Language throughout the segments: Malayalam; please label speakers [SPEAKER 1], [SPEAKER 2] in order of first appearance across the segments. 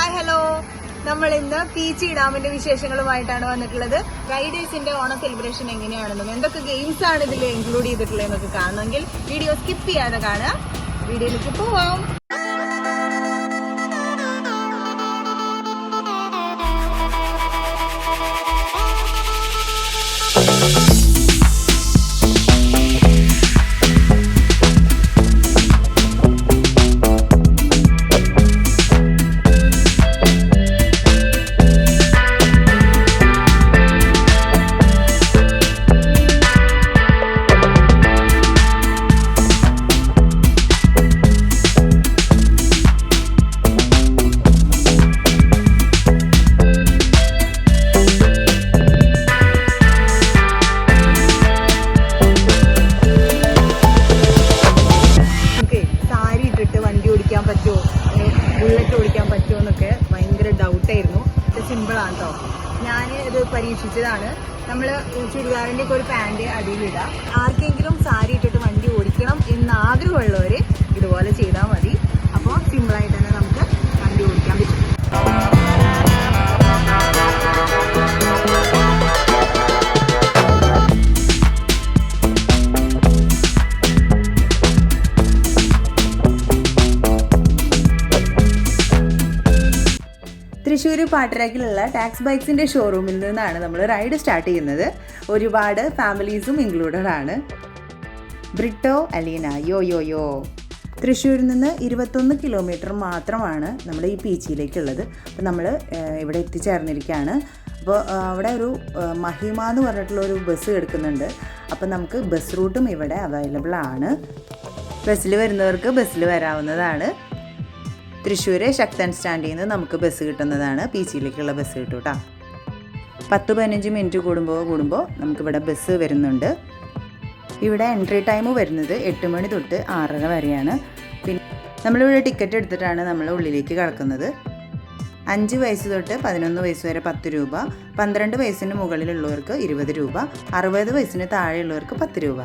[SPEAKER 1] Hi hello. നമ്മൾ ഇന്ന് പീച്ചി ഡാമിന്റെ വിശേഷങ്ങളുമായിട്ടാണ് വന്നിട്ടുള്ളത്. റൈഡേഴ്സിന്റെ ഓണ സെലിബ്രേഷൻ എങ്ങനെയാണെന്നും എന്തൊക്കെ ഗെയിംസ് ആണ് ഇതിൽ ഇൻക്ലൂഡ് ചെയ്തിട്ടുള്ളത് എന്നൊക്കെ കാണണമെങ്കിൽ വീഡിയോ സ്കിപ്പ് ചെയ്യാതെ കാണുക. വീഡിയോയിലേക്ക് പോവാം. ഞാൻ ഇത് പരീക്ഷിച്ചതാണ്. നമ്മൾ ചുരിദാറിന്റെ ഒക്കെ ഒരു പാന്റ് അടിയിലിടുക ആർക്കെങ്കിലും സാരി ഇട്ടിട്ട് വണ്ടി ഓടിക്കണം എന്ന് ആഗ്രഹമുള്ളവർ ഇതുപോലെ ചെയ്താൽ മതി. അപ്പോൾ സിമ്പിളായിട്ട് തന്നെ നമുക്ക് വണ്ടി ഓടിക്കാൻ പറ്റും. തൃശ്ശൂർ പാട്ടരാക്കിലുള്ള ടാക്സ് ബൈക്സിന്റെ ഷോറൂമിൽ നിന്നാണ് നമ്മൾ റൈഡ് സ്റ്റാർട്ട് ചെയ്യുന്നത്. ഒരുപാട് ഫാമിലീസും ഇൻക്ലൂഡഡ് ആണ്. ബ്രിട്ടോ അലീന യോ യോ യോ. തൃശ്ശൂരിൽ നിന്ന് ഇരുപത്തൊന്ന് കിലോമീറ്റർ മാത്രമാണ് നമ്മൾ ഈ പീച്ചിയിലേക്കുള്ളത്. അപ്പോൾ നമ്മൾ ഇവിടെ എത്തിച്ചേർന്നിരിക്കുകയാണ് അപ്പോൾ അവിടെ ഒരു മഹിമ എന്ന് പറഞ്ഞിട്ടുള്ള ഒരു ബസ് എടുക്കുന്നുണ്ട്. അപ്പോൾ നമുക്ക് ബസ് റൂട്ടും ഇവിടെ അവൈലബിൾ ആണ്. ബസ്സിൽ വരുന്നവർക്ക് ബസ്സിൽ വരാവുന്നതാണ്. തൃശ്ശൂർ ശക്തൻ സ്റ്റാൻഡിൽ നിന്ന് നമുക്ക് ബസ് കിട്ടുന്നതാണ്. പി സിയിലേക്കുള്ള ബസ് കിട്ടും കേട്ടോ. പത്ത് പതിനഞ്ച് മിനിറ്റ് കൂടുമ്പോൾ കൂടുമ്പോൾ നമുക്കിവിടെ ബസ് വരുന്നുണ്ട്. ഇവിടെ എൻട്രി ടൈം വരുന്നത് എട്ട് മണി തൊട്ട് ആറര വരെയാണ്. പിന്നെ നമ്മളിവിടെ ടിക്കറ്റ് എടുത്തിട്ടാണ് നമ്മൾ ഉള്ളിലേക്ക് കടക്കുന്നത്. അഞ്ച് വയസ്സ് തൊട്ട് പതിനൊന്ന് വയസ്സ് വരെ പത്ത് രൂപ പന്ത്രണ്ട് വയസ്സിന് മുകളിലുള്ളവർക്ക് ഇരുപത് രൂപ അറുപത് വയസ്സിന് താഴെയുള്ളവർക്ക് പത്ത് രൂപ.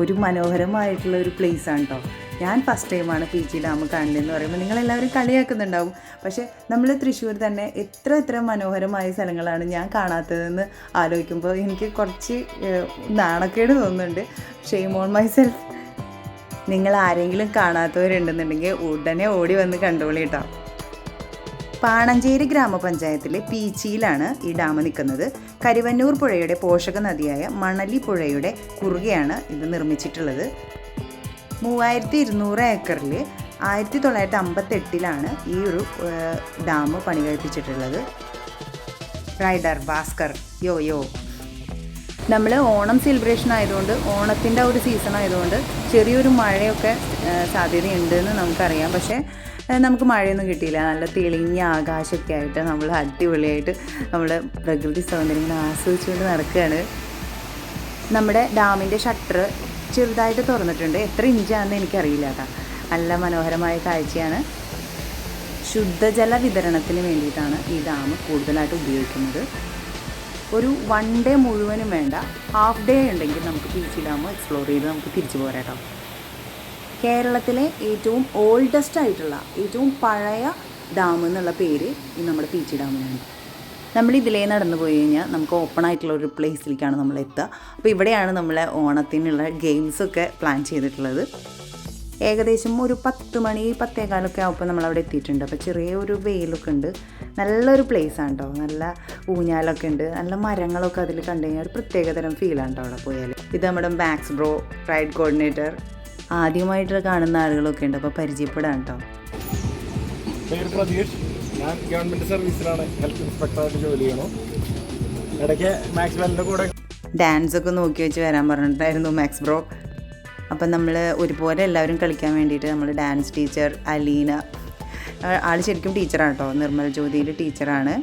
[SPEAKER 1] ഒരു മനോഹരമായിട്ടുള്ള ഒരു പ്ലേസ് ആണ് കേട്ടോ ഞാൻ ഫസ്റ്റ് ടൈമാണ് പി ജി ഡാം കാണുന്നതെന്ന് പറയുമ്പോൾ നിങ്ങളെല്ലാവരും കളിയാക്കുന്നുണ്ടാവും. പക്ഷേ നമ്മൾ തൃശ്ശൂർ തന്നെ എത്ര എത്ര മനോഹരമായ സ്ഥലങ്ങളാണ് ഞാൻ കാണാത്തതെന്ന് ആലോചിക്കുമ്പോൾ എനിക്ക് കുറച്ച് നാണക്കേട് തോന്നുന്നുണ്ട്. ഷെയ്മ് ഓൺ മൈ സെൽഫ് നിങ്ങൾ ആരെങ്കിലും കാണാത്തവരുണ്ടെന്നുണ്ടെങ്കിൽ ഉടനെ ഓടി വന്ന് കണ്ടോളി കേട്ടോ പാണഞ്ചേരി ഗ്രാമപഞ്ചായത്തിലെ പീച്ചിയിലാണ് ഈ ഡാം നിൽക്കുന്നത്. കരുവന്നൂർ പുഴയുടെ പോഷക നദിയായ മണലി പുഴയുടെ കുറുകെയാണ് ഇത് നിർമ്മിച്ചിട്ടുള്ളത്. മൂവായിരത്തി ഇരുന്നൂറ് ഏക്കറിൽ ആയിരത്തി തൊള്ളായിരത്തി അമ്പത്തെട്ടിലാണ് ഈ ഒരു ഡാം പണി കഴിപ്പിച്ചിട്ടുള്ളത്. റൈഡർ ഭാസ്കർ യോ യോ. നമ്മൾ ഓണം സെലിബ്രേഷൻ ആയതുകൊണ്ട് ഓണത്തിന്റെ ഒരു സീസൺ ആയതുകൊണ്ട് ചെറിയൊരു മഴയൊക്കെ സാധ്യതയുണ്ടെന്ന് നമുക്കറിയാം. പക്ഷേ നമുക്ക് മഴയൊന്നും കിട്ടിയില്ല. നല്ല തെളിഞ്ഞ ആകാശമൊക്കെ ആയിട്ട് നമ്മൾ അടിപൊളിയായിട്ട് നമ്മൾ പ്രകൃതി സൗന്ദര്യങ്ങൾ ആസ്വദിച്ചുകൊണ്ട് നടക്കുകയാണ്. നമ്മുടെ ഡാമിന്റെ ഷട്ടർ ചെറുതായിട്ട് തുറന്നിട്ടുണ്ട്. എത്ര ഇഞ്ചാണെന്ന് എനിക്കറിയില്ല കേട്ടോ. നല്ല മനോഹരമായ കാഴ്ചയാണ്. ശുദ്ധജല വിതരണത്തിന് വേണ്ടിയിട്ടാണ് ഈ ഡാം കൂടുതലായിട്ട് ഉപയോഗിക്കുന്നത്. ഒരു വൺ ഡേ മുഴുവനും വേണ്ട. ഹാഫ് ഡേ ഉണ്ടെങ്കിൽ നമുക്ക് പീച്ചി ഡാം എക്സ്പ്ലോർ ചെയ്ത് നമുക്ക് തിരിച്ചു പോരാട്ടോ കേരളത്തിലെ ഏറ്റവും ഓൾഡസ്റ്റ് ആയിട്ടുള്ള ഏറ്റവും പഴയ ഡാം എന്നുള്ള പേര് ഈ നമ്മുടെ പീച്ചി ഡാമിനാണ്. നമ്മൾ ഇതിലേ നടന്നു പോയി കഴിഞ്ഞാൽ നമുക്ക് ഓപ്പൺ ആയിട്ടുള്ള ഒരു പ്ലേസിലേക്കാണ് നമ്മൾ എത്തുക അപ്പോൾ ഇവിടെയാണ് നമ്മളെ ഓണത്തിനുള്ള ഗെയിംസൊക്കെ പ്ലാൻ ചെയ്തിട്ടുള്ളത്. ഏകദേശം ഒരു പത്ത് മണി പത്തേകാലൊക്കെ ആകുമ്പോൾ നമ്മളവിടെ എത്തിയിട്ടുണ്ട്. അപ്പോൾ ചെറിയ ഒരു വെയിലൊക്കെ ഉണ്ട്. നല്ലൊരു ആണ് കേട്ടോ നല്ല ഊഞ്ഞാലൊക്കെ ഉണ്ട്. നല്ല മരങ്ങളൊക്കെ അതിൽ കണ്ടു കഴിഞ്ഞാൽ ഒരു പ്രത്യേകതരം ഫീലാണ് കേട്ടോ അവിടെ പോയാൽ ഇത് നമ്മുടെ മാക്സ് ബ്രോ റൈഡ് കോർഡിനേറ്റർ ആദ്യമായിട്ട് കാണുന്ന ആളുകളൊക്കെ ഉണ്ട്. അപ്പോൾ പരിചയപ്പെടാം കേട്ടോ
[SPEAKER 2] ഞാൻ ഗവൺമെന്റ് സർവീസിലാണ് ഹെൽത്ത് ഇൻസ്പെക്ടറായിട്ട് ജോലി ചെയ്യണു. ഇടയ്ക്ക് മാക്സ്വെല്ലിന്റെ കൂടെ
[SPEAKER 1] ഡാൻസ് ഒക്കെ നോക്കി വെച്ച് വരാൻ പറഞ്ഞിട്ടായിരുന്നു മാക്സ് ബ്രോ. അപ്പം നമ്മൾ ഒരുപോലെ എല്ലാവരും കളിക്കാൻ വേണ്ടിയിട്ട് നമ്മൾ ഡാൻസ് ടീച്ചർ അലീന. ആൾ ശരിക്കും ടീച്ചറാണ് കേട്ടോ നിർമ്മൽ ജ്യോതിയിൽ ടീച്ചറാണ്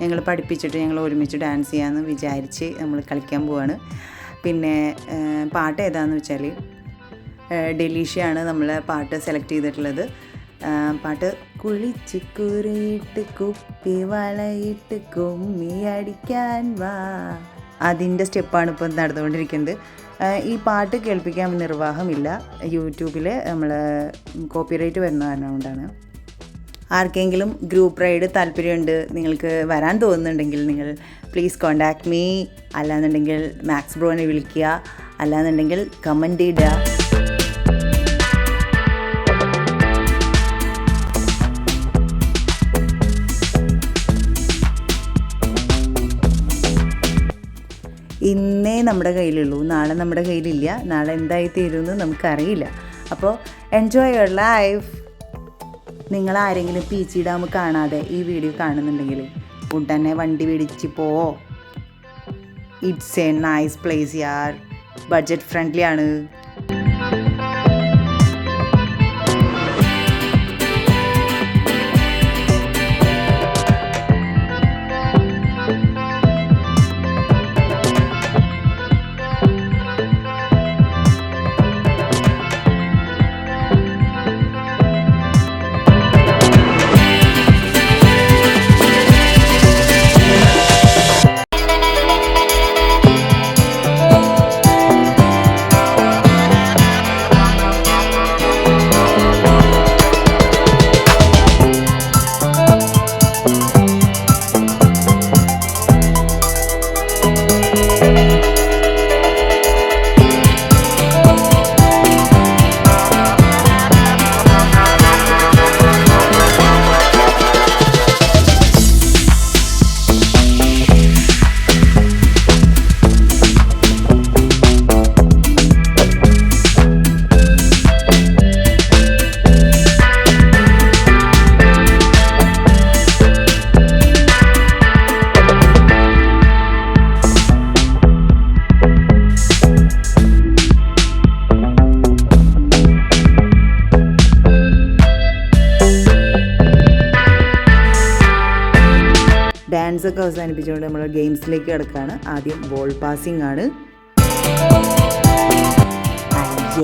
[SPEAKER 1] ഞങ്ങൾ പഠിപ്പിച്ചിട്ട് ഞങ്ങൾ ഒരുമിച്ച് ഡാൻസ് ചെയ്യാമെന്ന് വിചാരിച്ച് നമ്മൾ കളിക്കാൻ പോവാണ്. പിന്നെ പാട്ട് ഏതാണെന്ന് വെച്ചാൽ ഡെലീഷയാണ് നമ്മൾ പാട്ട് സെലക്ട് ചെയ്തിട്ടുള്ളത്. പാട്ട് കുളിച്ച് കുറിയിട്ട് കുപ്പി വളയിട്ട് കുമ്മി അടിക്കാൻ വാ. അതിന്റെ സ്റ്റെപ്പാണ് ഇപ്പോൾ നടന്നുകൊണ്ടിരിക്കുന്നത്. ഈ പാട്ട് കേൾപ്പിക്കാൻ നിർവാഹമില്ല. യൂട്യൂബിൽ നമ്മൾ കോപ്പിറൈറ്റ് വരുന്ന കാരണം കൊണ്ടാണ്. ആർക്കെങ്കിലും ഗ്രൂപ്പ് റൈഡ് താല്പര്യമുണ്ട് നിങ്ങൾക്ക് വരാൻ തോന്നുന്നുണ്ടെങ്കിൽ നിങ്ങൾ പ്ലീസ് കോണ്ടാക്ട് മീ. അല്ലാന്നുണ്ടെങ്കിൽ മാക്സ് ബ്രോനെ വിളിക്കുക. അല്ലാന്നുണ്ടെങ്കിൽ കമന്റ് ഇടുക. നമ്മുടെ കയ്യിലുള്ളൂ. നാളെ നമ്മുടെ കയ്യിലില്ല. നാളെ എന്തായി തീരുമെന്ന് നമുക്കറിയില്ല. അപ്പോൾ എൻജോയ് യുവർ ലൈഫ് നിങ്ങൾ ആരെങ്കിലും പീച്ചി ഡാം കാണാതെ ഈ വീഡിയോ കാണുന്നുണ്ടെങ്കിൽ ഉടനെ വണ്ടി പിടിച്ച് പോവോ ഇറ്റ്സ് എ നൈസ് പ്ലേസ് യാർ ബഡ്ജറ്റ് ഫ്രണ്ട്ലി ആണ്. ഒക്കെ അവസാനിപ്പിച്ചുകൊണ്ട് നമ്മൾ ഗെയിംസിലേക്ക് കിടക്കുകയാണ് ആദ്യം ബോൾ പാസിംഗ് ആണ്.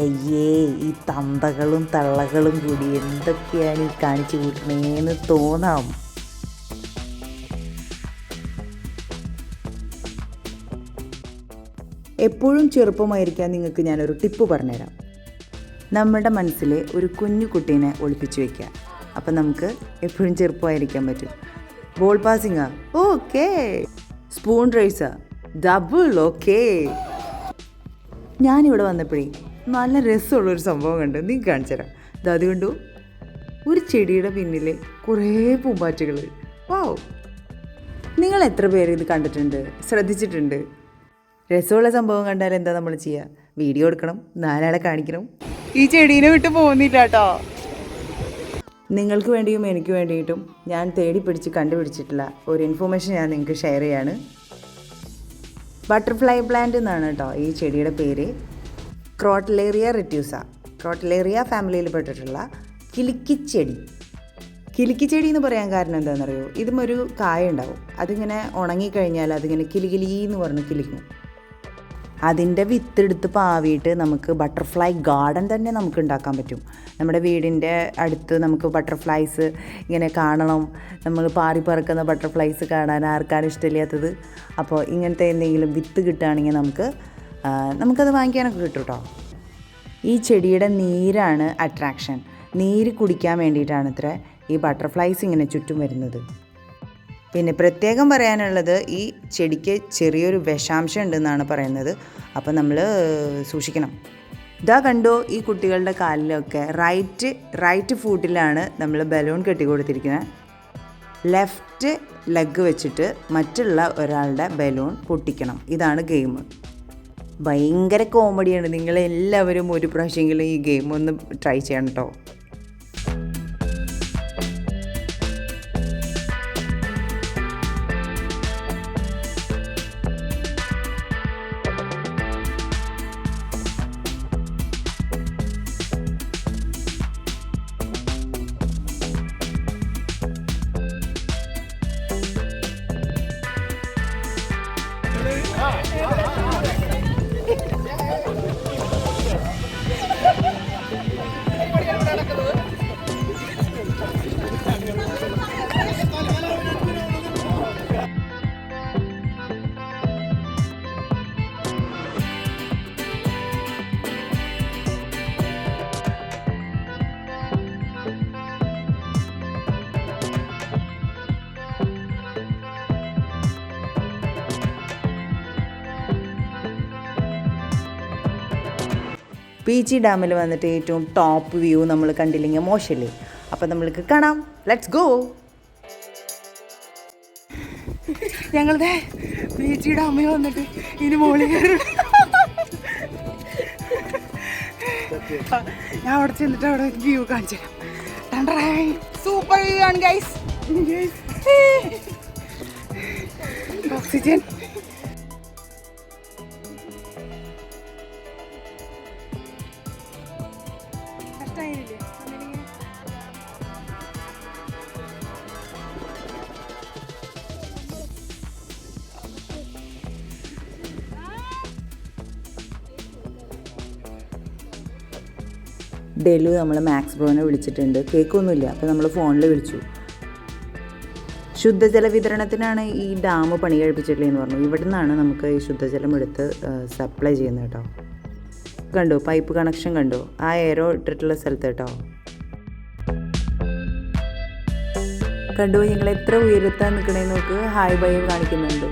[SPEAKER 1] അയ്യേ ഈ തന്തകളും തള്ളകളും കൂടി എന്തൊക്കെയാണ് ഈ കാണിച്ചു കൂട്ടണേന്ന് തോന്നാം. എപ്പോഴും ചെറുപ്പമായിരിക്കാൻ നിങ്ങൾക്ക് ഞാനൊരു ടിപ്പ് പറഞ്ഞുതരാം. നമ്മുടെ മനസ്സിലെ ഒരു കുഞ്ഞു കുട്ടീനെ ഒളിപ്പിച്ചു വയ്ക്കുക അപ്പം നമുക്ക് എപ്പോഴും ചെറുപ്പമായിരിക്കാൻ പറ്റും. Ball passing okay spoon rice double okay ഞാനിവിടെ വന്നപ്പോഴേ നല്ല രസമുള്ളൊരു സംഭവം കണ്ട്. നീ കാണിച്ചുതരാം ഇത് അതുകൊണ്ടു ഒരു ചെടിയുടെ പിന്നിൽ കുറേ പൂമ്പാറ്റകൾ വാവ് നിങ്ങൾ എത്ര പേര് ഇത് കണ്ടിട്ടുണ്ട്? ശ്രദ്ധിച്ചിട്ടുണ്ട്? രസമുള്ള സംഭവം കണ്ടാൽ എന്താ നമ്മൾ ചെയ്യുക? വീഡിയോ എടുക്കണം നാലാളെ കാണിക്കണം. ഈ ചെടീനെ വിട്ട് പോകുന്നില്ല കേട്ടോ നിങ്ങൾക്ക് വേണ്ടിയും എനിക്ക് വേണ്ടിയിട്ടും ഞാൻ തേടി പിടിച്ച് കണ്ടുപിടിച്ചിട്ടുള്ള ഒരു ഇൻഫോർമേഷൻ ഞാൻ നിങ്ങൾക്ക് ഷെയർ ചെയ്യാണ്. ബട്ടർഫ്ലൈ പ്ലാന്റ് എന്നാണ് കേട്ടോ ഈ ചെടിയുടെ പേര്. ക്രോട്ടലേറിയ റെറ്റ്യൂസ ക്രോട്ടലേറിയ ഫാമിലിയിൽ പെട്ടിട്ടുള്ള കിലിക്കിച്ചെടി. കിലിക്കിച്ചെടി എന്ന് പറയാൻ കാരണം എന്താണെന്നറിയോ? ഇതും ഒരു കായ ഉണ്ടാവും. അതിങ്ങനെ ഉണങ്ങിക്കഴിഞ്ഞാൽ അതിങ്ങനെ കിലികിലി എന്ന് പറഞ്ഞ് കിലിക്കും അതിന്റെ വിത്തെടുത്ത് പാവിയിട്ട് നമുക്ക് ബട്ടർഫ്ലൈ ഗാർഡൻ തന്നെ നമുക്ക് ഉണ്ടാക്കാൻ പറ്റും. നമ്മുടെ വീടിന്റെ അടുത്ത് നമുക്ക് ബട്ടർഫ്ലൈസ് ഇങ്ങനെ കാണണം. നമ്മൾ പാറി പറക്കുന്ന ബട്ടർഫ്ലൈസ് കാണാൻ ആർക്കാണ് ഇഷ്ടമില്ലാത്തത്. അപ്പോൾ ഇങ്ങനത്തെ എന്തെങ്കിലും വിത്ത് കിട്ടുകയാണെങ്കിൽ നമുക്ക് നമുക്കത് വാങ്ങിക്കാനൊക്കെ കിട്ടും കേട്ടോ ഈ ചെടിയുടെ നീരാണ് അട്രാക്ഷൻ നീര് കുടിക്കാൻ വേണ്ടിയിട്ടാണ് ഇത്ര ഈ ബട്ടർഫ്ലൈസ് ഇങ്ങനെ ചുറ്റും വരുന്നത്. പിന്നെ പ്രത്യേകം പറയാനുള്ളത് ഈ ചെടിക്ക് ചെറിയൊരു വിഷാംശം ഉണ്ടെന്നാണ് പറയുന്നത്. അപ്പോൾ നമ്മൾ സൂക്ഷിക്കണം. ഇതാ കണ്ടോ ഈ കുട്ടികളുടെ കാലിലൊക്കെ റൈറ്റ് റൈറ്റ് ഫൂട്ടിലാണ് നമ്മൾ ബലൂൺ കെട്ടി കൊടുത്തിരിക്കുന്നത് ലെഫ്റ്റ് ലെഗ് വെച്ചിട്ട് മറ്റുള്ള ഒരാളുടെ ബലൂൺ പൊട്ടിക്കണം. ഇതാണ് ഗെയിം ഭയങ്കര കോമഡിയാണ് നിങ്ങളെല്ലാവരും ഒരു പ്രാവശ്യമെങ്കിലും ഈ ഗെയിം ഒന്ന് ട്രൈ ചെയ്യണം കേട്ടോ പീച്ചി ഡാമിൽ വന്നിട്ട് ഏറ്റവും ടോപ്പ് വ്യൂ നമ്മൾ കണ്ടില്ലെങ്കിൽ മോശമല്ലേ? അപ്പം നമ്മൾക്ക് കാണാം. ലെറ്റ്സ് ഗോ ഞങ്ങളുടെ പീച്ചി ഡാമിൽ വന്നിട്ട് ഇനി മോളിൽ കയറി. ഞാൻ അവിടെ ചെന്നിട്ട് അവിടെ വ്യൂ കാണിച്ചു തരാം. സൂപ്പർ വ്യൂ ആണ് ഗൈസ് ഓക്സിജൻ ഡെലു നമ്മൾ മാക്സ് ബ്രോനെ വിളിച്ചിട്ടുണ്ട്. കേൾക്കൊന്നുമില്ല അപ്പോൾ നമ്മൾ ഫോണിൽ വിളിച്ചു. ശുദ്ധജല വിതരണത്തിനാണ് ഈ ഡാം പണി കഴിപ്പിച്ചിട്ടുള്ളതെന്ന് പറഞ്ഞു. ഇവിടെ നിന്നാണ് നമുക്ക് ഈ ശുദ്ധജലം എടുത്ത് സപ്ലൈ ചെയ്യുന്നത് കേട്ടോ. കണ്ടോ? പൈപ്പ് കണക്ഷൻ കണ്ടോ? ആ എയറോ ഇട്ടിട്ടുള്ള സ്ഥലത്ത് കേട്ടോ. കണ്ടോ? ഞങ്ങൾ എത്ര ഉയരത്താൻ നിൽക്കണേ നോക്ക്. ഹായ് ബൈ കാണിക്കുന്നുണ്ട്.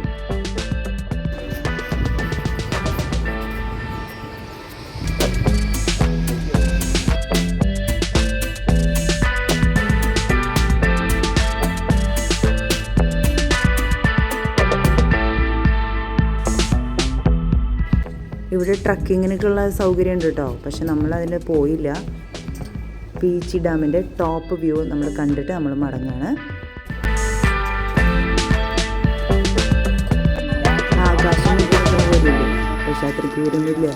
[SPEAKER 1] ഇവിടെ ട്രക്കിങ്ങിനൊക്കെയുള്ള സൗകര്യം ഉണ്ട് കേട്ടോ. പക്ഷെ നമ്മൾ അതിന് പോയില്ല. പീച്ചി ഡാമിന്റെ ടോപ്പ് വ്യൂ നമ്മൾ കണ്ടിട്ട് നമ്മൾ മടങ്ങാണ്. ആകാശം പക്ഷെ അത്രയ്ക്ക് വരുന്നില്ല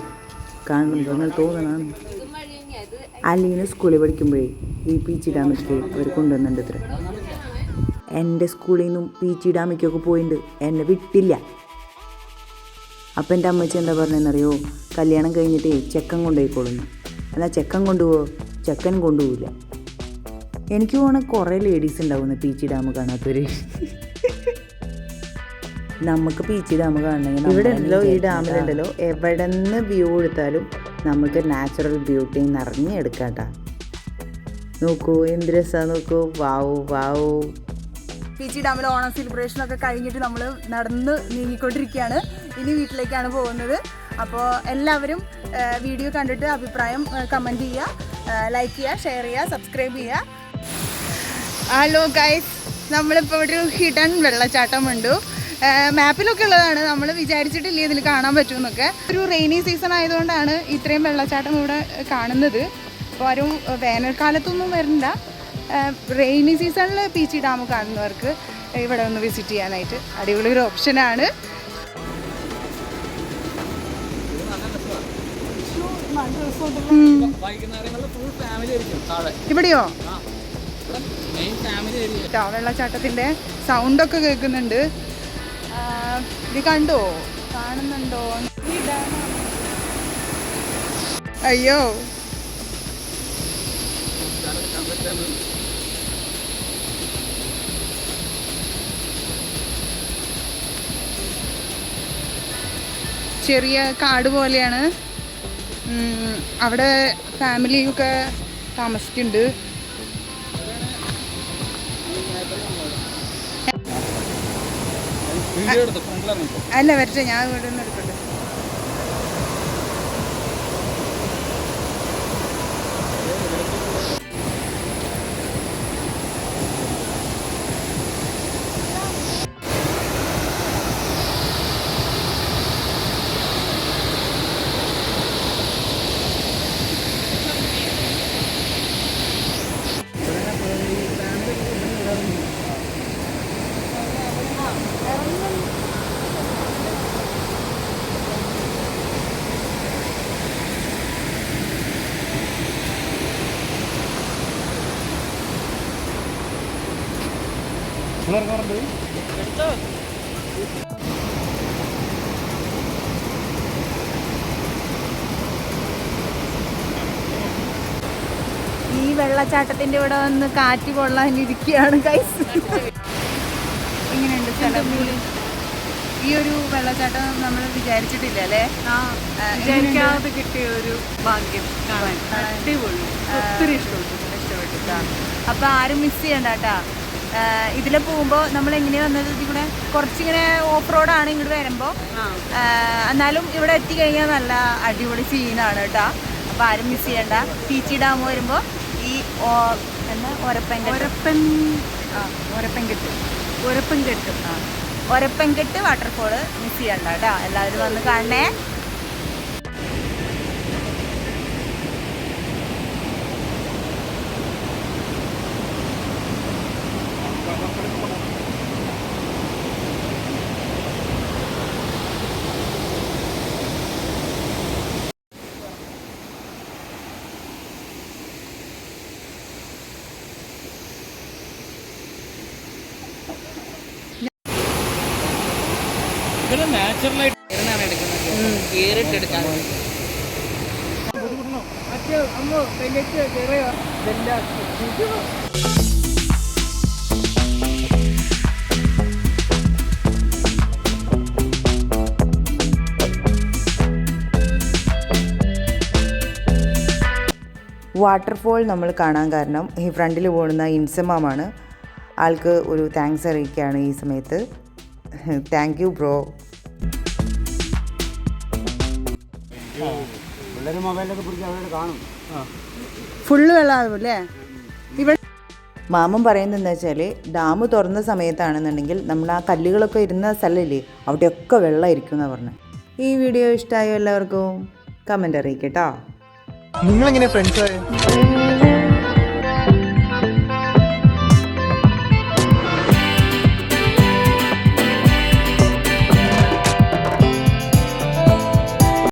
[SPEAKER 1] കാണുന്നുണ്ടോ അങ്ങനെ തോന്നണം. അലീന് സ്കൂളിൽ പഠിക്കുമ്പോഴേ ഈ പീച്ചി ഡാമിലേക്ക് അവർ കൊണ്ടുവന്നിട്ടുണ്ട് ഇത്ര. എന്റെ സ്കൂളിൽ നിന്നും പീച്ചി ഡാമിക്കൊക്കെ പോയിട്ടുണ്ട്. എന്നെ വിട്ടില്ല. അപ്പം എന്റെ അമ്മച്ചി എന്താ പറഞ്ഞതെന്നറിയോ? കല്യാണം കഴിഞ്ഞിട്ട് ചെക്കൻ കൊണ്ടുപോയിക്കോളുന്നു. എന്നാൽ ചെക്കൻ കൊണ്ടുപോകോ ചെക്കൻ കൊണ്ടുപോകില്ല എനിക്ക് പോകണ കുറേ ലേഡീസ് ഉണ്ടാവുന്നു പീച്ചി ഡാം കാണാത്തൊരു നമുക്ക് പീച്ചി ഡാം കാണണമെങ്കിൽ ഇവിടെ ഉണ്ടല്ലോ ഈ ഡാമിലുണ്ടല്ലോ. എവിടെ നിന്ന് വ്യൂ എടുത്താലും നമുക്ക് നാച്ചുറൽ ബ്യൂട്ടി നിറഞ്ഞെടുക്കാട്ടാ. കേട്ടോ നോക്കൂ എന്ത് രസമാണ് നോക്കൂ. വാവു വാവു.
[SPEAKER 3] പീച്ചി ഡാമിൽ ഓണം സെലിബ്രേഷൻ ഒക്കെ കഴിഞ്ഞിട്ട് നമ്മൾ നടന്ന് നീങ്ങിക്കൊണ്ടിരിക്കുകയാണ്. ഇനി വീട്ടിലേക്കാണ് പോകുന്നത്. അപ്പോൾ എല്ലാവരും വീഡിയോ കണ്ടിട്ട് അഭിപ്രായം കമന്റ് ചെയ്യുക ലൈക്ക് ചെയ്യുക ഷെയർ ചെയ്യുക സബ്സ്ക്രൈബ് ചെയ്യുക. ഹലോ ഗൈസ് നമ്മളിപ്പോൾ ഒരു ഹിഡൻ വെള്ളച്ചാട്ടമുണ്ട്. മാപ്പിലൊക്കെ ഉള്ളതാണ്. നമ്മൾ വിചാരിച്ചിട്ടില്ല ഇതിൽ കാണാൻ പറ്റുമെന്നൊക്കെ ഒരു റെയിനി സീസൺ ആയതുകൊണ്ടാണ് ഇത്രയും വെള്ളച്ചാട്ടം ഇവിടെ കാണുന്നത്. അപ്പോൾ ആരും വേനൽക്കാലത്തൊന്നും വരണ്ട. റെയിനി സീസണിൽ പീച്ചി ഡാം കാണുന്നവർക്ക് ഇവിടെ ഒന്ന് വിസിറ്റ് ചെയ്യാനായിട്ട് അടിപൊളി ഒരു ഓപ്ഷനാണ് ഇവിടെയോ? വെള്ളച്ചാട്ടത്തിന്റെ സൗണ്ട് ഒക്കെ കേൾക്കുന്നുണ്ട് ഇത് കണ്ടോ? കാണുന്നുണ്ടോ? അയ്യോ. ചെറിയ കാട് പോലെയാണ്. അവിടെ ഫാമിലിയൊക്കെ താമസിക്കുന്നുണ്ട്. അല്ല വരട്ടെ ഞാൻ ഇവിടെ നിന്ന് എടുക്കട്ടെ.
[SPEAKER 2] ഇറങ്ങാറുണ്ട്
[SPEAKER 3] ഈ വെള്ളച്ചാട്ടത്തിന്റെ ഇവിടെ വന്ന് കാറ്റ് കൊള്ളാനിരിക്കുകയാണ് കൈസ് ഇങ്ങനെയുണ്ട് സ്ഥലം? ഈ ഒരു വെള്ളച്ചാട്ടം നമ്മൾ വിചാരിച്ചിട്ടില്ല അല്ലേ?
[SPEAKER 4] വിചാരിക്കാതെ കിട്ടിയ ഒരു ഭാഗ്യം കാണാൻ. അടിപൊളി. ഒത്തിരി ഇഷ്ടപ്പെട്ടു.
[SPEAKER 3] ഇഷ്ടപ്പെട്ടിട്ടാ അപ്പൊ ആരും മിസ് ചെയ്യണ്ട കേട്ടാ. ഇതിലെ പോകുമ്പോൾ നമ്മൾ എങ്ങനെയാ വന്നത്? ഇവിടെ കുറച്ചിങ്ങനെ ഓഫ് റോഡാണ് ഇങ്ങോട്ട് വരുമ്പോൾ എന്നാലും ഇവിടെ എത്തിക്കഴിഞ്ഞാൽ നല്ല അടിപൊളി സീനാണ് കേട്ടോ അപ്പോൾ ആരും മിസ് ചെയ്യണ്ട. പീച്ചി ഡാം വരുമ്പോൾ ഈ ഓ- എന്താ? ഒരപ്പൻ
[SPEAKER 4] ഒരപ്പൻ
[SPEAKER 3] ആ ഒരപ്പൻകെട്ട്.
[SPEAKER 4] ഒരപ്പൻ കെട്ടും
[SPEAKER 3] ആ. ഒരപ്പൻകെട്ട് വാട്ടർഫോൾ മിസ് ചെയ്യണ്ട കേട്ടോ എല്ലാവരും വന്ന് കാണണേ.
[SPEAKER 5] ഇവിടെ നാച്ചുറലായിട്ട് ഇരുന്നാണ് എടുക്കുന്നത്. കേറിട്ട് എടുക്കാൻ
[SPEAKER 1] വാട്ടർഫോൾ നമ്മൾ കാണാൻ കാരണം ഈ ഫ്രണ്ടിൽ പോകുന്ന ഇൻസമാമാണ്. ആൾക്ക് ഒരു താങ്ക്സ് അറിയിക്കുകയാണ് ഈ സമയത്ത്. താങ്ക് യു ബ്രോ
[SPEAKER 3] ഫുള്ള് വെള്ളമാകും അല്ലേ? ഇവിടെ
[SPEAKER 1] മാമൻ പറയുന്നത് എന്താ വെച്ചാൽ ഡാം തുറന്ന സമയത്താണെന്നുണ്ടെങ്കിൽ നമ്മൾ ആ കല്ലുകളൊക്കെ ഇരുന്ന സ്ഥലമില്ലേ അവിടെയൊക്കെ വെള്ളമായിരിക്കും എന്നാണ് പറഞ്ഞത് ഈ വീഡിയോ ഇഷ്ടമായോ എല്ലാവർക്കും? കമന്റ് അറിയിക്കട്ടോ.
[SPEAKER 2] നിങ്ങളെങ്ങനെ ഫ്രണ്ട്സ്